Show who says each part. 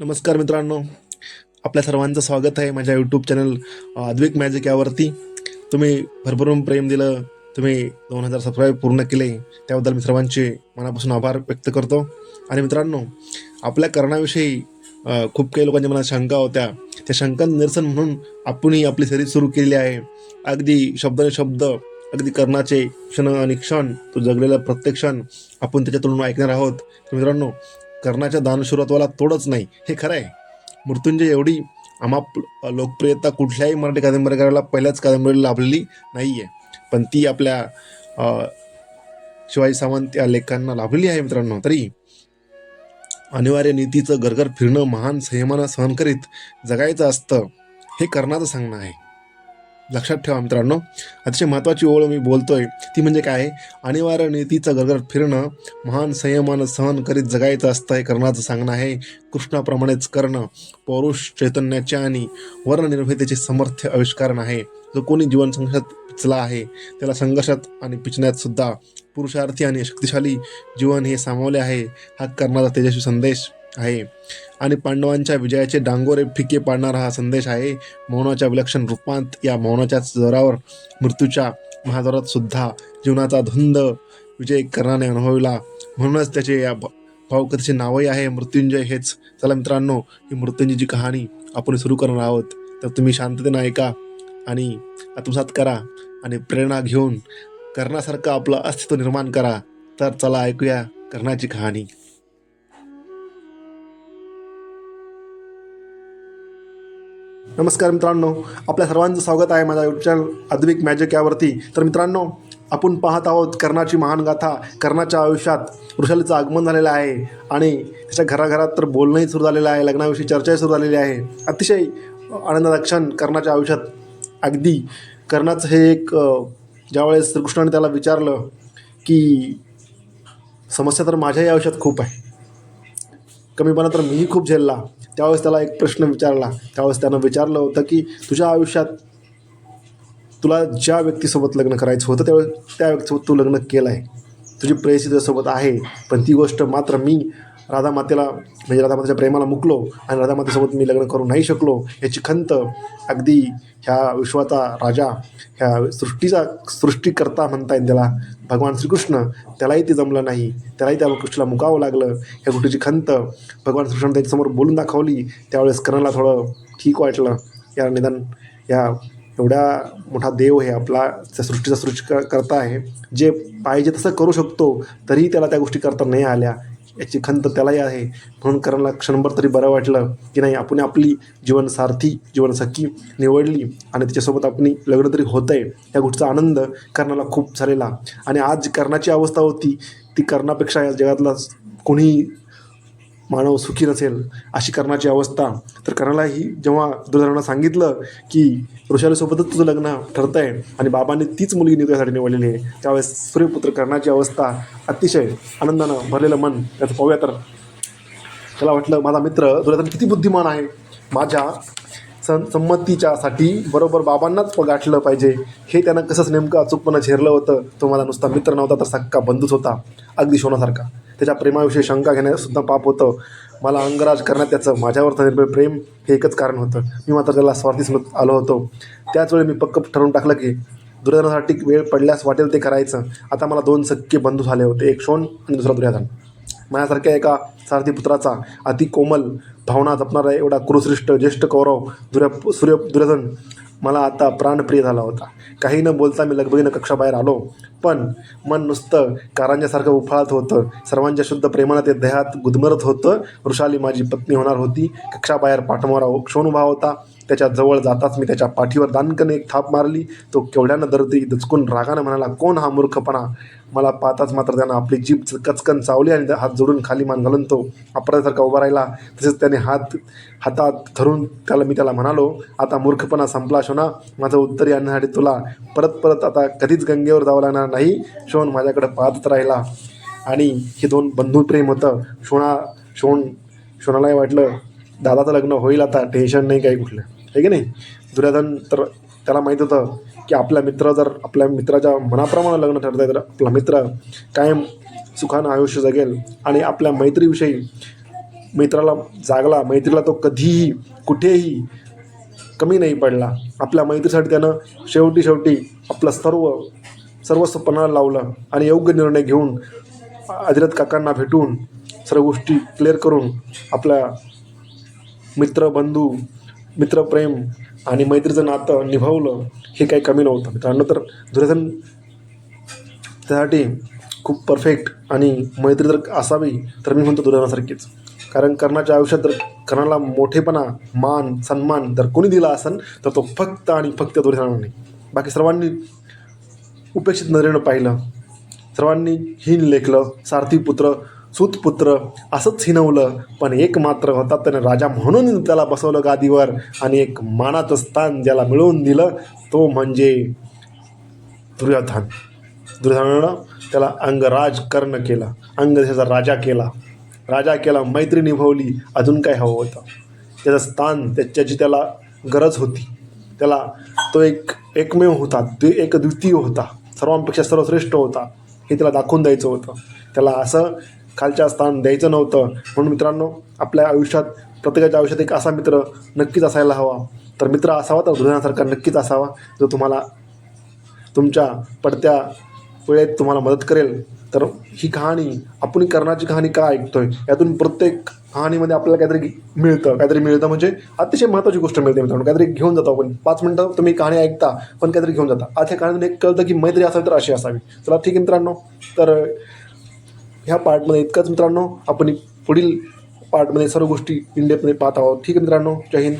Speaker 1: नमस्कार मित्रांनो. आपल्या सर्वांचं स्वागत आहे माझ्या यूट्यूब चॅनल अद्विक मॅजिक यावरती. तुम्ही भरभरून प्रेम दिलं तुम्ही दोन हजार सबस्क्राईब पूर्ण केले त्याबद्दल मी सर्वांचे मनापासून आभार व्यक्त करतो. आणि मित्रांनो आपल्या करण्याविषयी खूप काही लोकांच्या मनात शंका होत्या. त्या शंकांचं निरसन म्हणून आपणही आपली सिरीज सुरू केलेली आहे. अगदी शब्दाने शब्द अगदी कर्णाचे क्षण आणि क्षण तो जगलेला प्रत्येक क्षण आपण त्याच्यातून ऐकणार आहोत. मित्रांनो कर्णाच्या दानशुरत्वाला तोडच नाही. हे खरं आहे. मृत्युंजय एवढी आमाप लोकप्रियता कुठल्याही मराठी कादंबरीकाराला पहिल्याच कादंबरीला लाभलेली नाही आहे पण ती आपल्या शिवाजी सावंत या लेखांना लाभलेली आहे मित्रांनो. तरी अनिवार्य नीतीचं गरगर फिरणं महान संयमानं सहन करीत जगायचं असतं हे कर्णाचं सांगणं आहे. लक्षात ठेवा मित्रांनो. अतिशय महत्त्वाची ओळ मी बोलतोय. ती म्हणजे काय? आहे अनिवार्य नीतीचं गरगर फिरणं महान संयमानं सहन करीत जगायचं असतं हे कर्णाचं सांगणं आहे. कृष्णाप्रमाणेच करणं पौरुष चैतन्याचे आणि वर्णनिर्भयतेचे समर्थ्य आविष्कारण आहे. जो कोणी जीवन संघर्षात पिचला आहे त्याला संघर्षात आणि पिचण्यात सुद्धा पुरुषार्थी आणि शक्तिशाली जीवन हे सामावले आहे. हा कर्णाचा तेजस्वी संदेश. आहे. आणि पांडवांच्या विजयाचे डांगोरे फिके पाडणारा हा संदेश आहे. मौनाच्या विलक्षण रूपांत या मौनाच्याच जोरावर मृत्यूच्या महादोरात सुद्धा जीवनाचा धुंद विजय कर्णाने अनुभवला. म्हणूनच त्याचे या भावकथेचे नावही आहे मृत्युंजय हेच. चला मित्रांनो ही मृत्युंजयची कहाणी आपण सुरू करणार आहोत. तर तुम्ही शांततेनं ऐका आणि आत्मसात करा आणि प्रेरणा घेऊन कर्णासारखं आपलं अस्तित्व निर्माण करा. तर चला ऐकूया कर्णाची कहाणी. नमस्कार मित्रांनो आपल्या सर्वांचं स्वागत आहे माझ्या यूट्यूब चॅनल अद्विक मॅजिक यावरती. तर मित्रांनो आपण पाहत आहोत कर्णाची महान गाथा कर्णाच्या आयुष्यात वृषालीचं आगमन झालेलं आहे आणि त्याच्या घराघरात तर बोलणंही सुरू झालेलं आहे लग्नाविषयी चर्चाही सुरू झालेली आहे. अतिशय आनंदाचा क्षण कर्णाच्या आयुष्यात. अगदी कर्णाचं हे एक ज्यावेळेस श्रीकृष्णाने त्याला विचारलं की समस्या तर माझ्याही आयुष्यात खूप आहे. कमीपणा तर मीही खूप झेलला. त्यावेळेस त्याला एक प्रश्न विचारला. त्यावेळेस त्यानं विचारलं होतं की तुझ्या आयुष्यात तुला ज्या व्यक्तीसोबत लग्न करायचं होतं त्यावेळेस त्या व्यक्तीसोबत तू लग्न केलं आहे तुझी प्रेयसी तुझ्यासोबत आहे पण ती गोष्ट मात्र मी राधामातेला म्हणजे राधामातेच्या प्रेमाला मुकलो आणि राधामातेसोबत मी लग्न करू नाही शकलो याची खंत अगदी ह्या विश्वाचा राजा ह्या सृष्टीचा सृष्टीकर्ता म्हणता येईल त्याला. भगवान श्रीकृष्ण त्यालाही ते जमलं नाही. त्यालाही त्या गोष्टीला मुकावं लागलं. ह्या गोष्टीची खंत भगवान श्रीकृष्ण त्याच्यासमोर बोलून दाखवली. त्यावेळेस कर्णाला थोडं ठीक वाटलं. या निदान या एवढ्या मोठा देव हे आपला त्या सृष्टीचा सृष्टी करता आहे. जे पाहिजे तसं करू शकतो तरीही त्याला त्या गोष्टी करता नाही आल्या. याची खंत त्यालाही आहे. म्हणून कर्णाला क्षणभर तरी बरं वाटलं की नाही आपण आपली जीवनसारथी जीवनसखी निवडली आणि तिच्यासोबत आपण लग्न तरी होत आहे या गोष्टीचा आनंद कर्णाला खूप झालेला. आणि आज कर्णाची अवस्था होती ती कर्णापेक्षा या जगातला कोणी मानव सुखी नसेल अशी कर्णाची अवस्था. तर कर्णालाही जेव्हा दुर्धरांना सांगितलं की ऋषालीसोबतच तुझं लग्न ठरतं आहे आणि बाबांनी तीच मुलगी निघण्यासाठी निवडलेली आहे त्यावेळेस सूर्यपुत्र कर्णाची अवस्था अतिशय आनंदानं भरलेलं मन त्याचं पाहूया तर. त्याला वाटलं माझा मित्र दुर्योधन किती बुद्धिमान आहे. माझ्या सं संमतीच्यासाठी बरोबर बाबांनाच गाठलं पाहिजे. हे त्यानं कसंच नेमकं अचूकपणं झेरलं होतं. तो माझा नुसता मित्र नव्हता तर सक्का बंधूच होता. अगदी शोनासारखा त्याच्या प्रेमाविषयी शंका घेण्यासुद्धा पाप होतं. मला अंगराज करण्यात त्याचं माझ्यावर निर्भय प्रेम हे एकच कारण होतं. मी मात्र त्याला स्वार्थी समजत आलो होतो. त्याच वेळी मी पक्क ठरवून टाकलं की दुर्योधनासाठी वेळ पडल्यास वाटेल ते करायचं. आता मला दोन सख्खे बंधू झाले होते एक शोन आणि दुसरा दुर्योधन. माझ्यासारख्या एका सारथी पुत्राचा अति कोमल भावना जपणारा एवढा कुरुश्रेष्ठ ज्येष्ठ कौरव दुर्य सूर्य दुर्योधन मला आता प्राणप्रिय झाला होता. काही न बोलता मी लगबगीनं कक्षाबाहेर आलो. पण मन नुसतं कारांच्यासारखं उफाळत होतं. सर्वांच्या शुद्ध प्रेमानं ते देहात गुदमरत होतं. वृषाली माझी पत्नी होणार होती. कक्षाबाहेर पाठमोरा क्षोण उभा होता. त्याच्याजवळ जाताच मी त्याच्या पाठीवर दानकने एक थाप मारली. तो केवढ्यानं दर्दी दचकून रागानं म्हणाला कोण हा मूर्खपणा? मला पाहताच मात्र त्यानं आपली जीभ कचकन चावली आणि हात जोडून खाली मान घालून तो अपराधासारखा उभा राहिला. तसेच त्याने हात हातात धरून त्याला मी त्याला म्हणालो आता मूर्खपणा संपला शोना. माझं उत्तरी आणण्यासाठी तुला परत परत आता कधीच गंगेवर जावं लागणार नाही. शोन माझ्याकडे पाहतच राहिला. आणि हे दोन बंधू प्रेम होतं. शोणा शोण शोणालाही वाटलं दादाचं लग्न होईल आता. टेन्शन नाही काही कुठलं. आहे की नाही? दुर्योधन तर त्याला माहीत होतं की आपल्या मित्र जर आपल्या मित्राच्या मनाप्रमाणे लग्न ठरतंय आहे तर आपला मित्र कायम सुखानं आयुष्य जगेल. आणि आपल्या मैत्रीविषयी मित्राला जागला मैत्रीला तो कधीही कुठेही कमी नाही पडला. आपल्या मैत्रीसाठी त्यानं शेवटी शेवटी आपलं सर्व सर्वस्व पणाला लावलं आणि योग्य निर्णय घेऊन अधिरथ काकांना भेटून सर्व गोष्टी क्लिअर करून आपल्या मित्र बंधू मित्रप्रेम आणि मैत्रीचं नातं निभावलं. हे काही कमी नव्हतं. मित्रांनो तर दुर्योधन त्यासाठी खूप परफेक्ट आणि मैत्री जर असावी तर मी म्हणतो दुर्योधनासारखीच. कारण कर्णाच्या आयुष्यात जर कर्णाला मोठेपणा मान सन्मान जर कोणी दिला असेल तर तो फक्त आणि फक्त दुर्योधनाने बाकी सर्वांनी उपेक्षित नजरेनं पाहिलं. सर्वांनी हीन लेखलं सारथी पुत्र सुतपुत्र असंच हिनवलं पण एक मात्र होता त्याने राजा म्हणून त्याला बसवलं गादीवर आणि एक मानाचं स्थान ज्याला मिळवून दिलं तो म्हणजे दुर्योधन. दुर्योधनानं त्याला अंगराज कर्ण केला अंग त्याचा राजा केला. राजा केला मैत्री निभवली अजून काय हवं होतं? त्याचं स्थान त्याच्याची त्याला गरज होती. त्याला तो एक एकमेव होता द्वि एक द्वितीय होता. सर्वांपेक्षा सर्वश्रेष्ठ होता. हे त्याला दाखवून द्यायचं होतं. त्याला असं खालच्या स्थान द्यायचं नव्हतं. म्हणून मित्रांनो आपल्या आयुष्यात प्रत्येकाच्या आयुष्यात एक असा मित्र नक्कीच असायला हवा. तर मित्र असावा तर हृदयासारखा नक्कीच असावा जो तुम्हाला तुमच्या पडत्या वेळेत तुम्हाला मदत करेल. तर ही कहाणी आपण कर्णाची कहाणी का ऐकतोय? यातून प्रत्येक कहाणीमध्ये आपल्याला काहीतरी मिळतं. काहीतरी मिळतं म्हणजे अतिशय महत्त्वाची गोष्ट मिळते मित्रांनो. काहीतरी घेऊन जातो आपण. पाच मिनटं तुम्ही कहाणी ऐकता पण काहीतरी घेऊन जाता. आज या कहाणीतून एक कळतं की मैत्री असावी तर अशी असावी. चला ठीक आहे मित्रांनो. तर ह्या पार्टमध्ये इतकंच मित्रांनो. आपण पुढील पार्टमध्ये सर्व गोष्टी इंडियामध्ये पाहत आहोत. ठीक आहे मित्रांनो. जय हिंद.